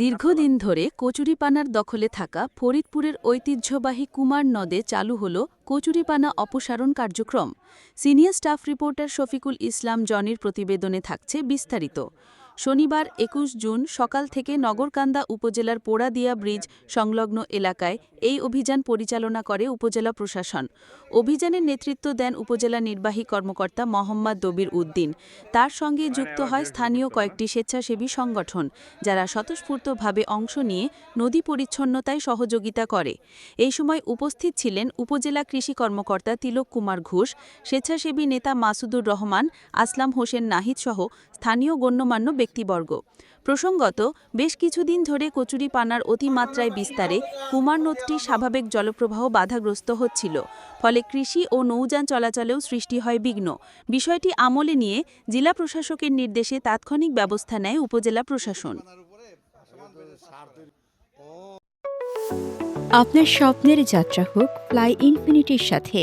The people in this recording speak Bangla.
দীর্ঘদিন ধরে কচুরিপানার দখলে থাকা ফরিদপুরের ঐতিহ্যবাহী কুমার নদে চালু হল কচুরিপানা অপসারণ কার্যক্রম। Senior staff reporter Shafiqul Islam জনির প্রতিবেদনে থাকছে বিস্তারিত। শনিবার একুশ জুন সকাল থেকে নগরকান্দা উপজেলার পোড়াদিয়া ব্রিজ সংলগ্ন এলাকায় এই অভিযান পরিচালনা করে উপজেলা প্রশাসন। অভিযানের নেতৃত্ব দেন উপজেলা নির্বাহী কর্মকর্তা মোহাম্মদ দবির উদ্দিন। তার সঙ্গে যুক্ত হয় স্থানীয় কয়েকটি স্বেচ্ছাসেবী সংগঠন, যারা স্বতঃস্ফূর্তভাবে অংশ নিয়ে নদী পরিচ্ছন্নতায় সহযোগিতা করে। এই সময় উপস্থিত ছিলেন উপজেলা কৃষি কর্মকর্তা তিলক কুমার ঘোষ, স্বেচ্ছাসেবী নেতা মাসুদুর রহমান, আসলাম হোসেন নাহিদ সহ স্থানীয় গণ্যমান্য ব্যক্তিবর্গ। প্রসঙ্গত, বেশ কিছুদিন ধরে কচুরিপানার অতিমাত্রায় বিস্তারে কুমার নদটি স্বাভাবিক জলপ্রবাহ বাধাগ্রস্ত হচ্ছিল, ফলে কৃষি ও নৌযান চলাচলেও সৃষ্টি হয় বিঘ্ন। বিষয়টি আমলে নিয়ে জেলা প্রশাসকের নির্দেশে তাৎক্ষণিক ব্যবস্থা নেয় উপজেলা প্রশাসন। আপনার স্বপ্নের যাত্রা হোক, ফ্লাই ইনফিনিটির সাথে।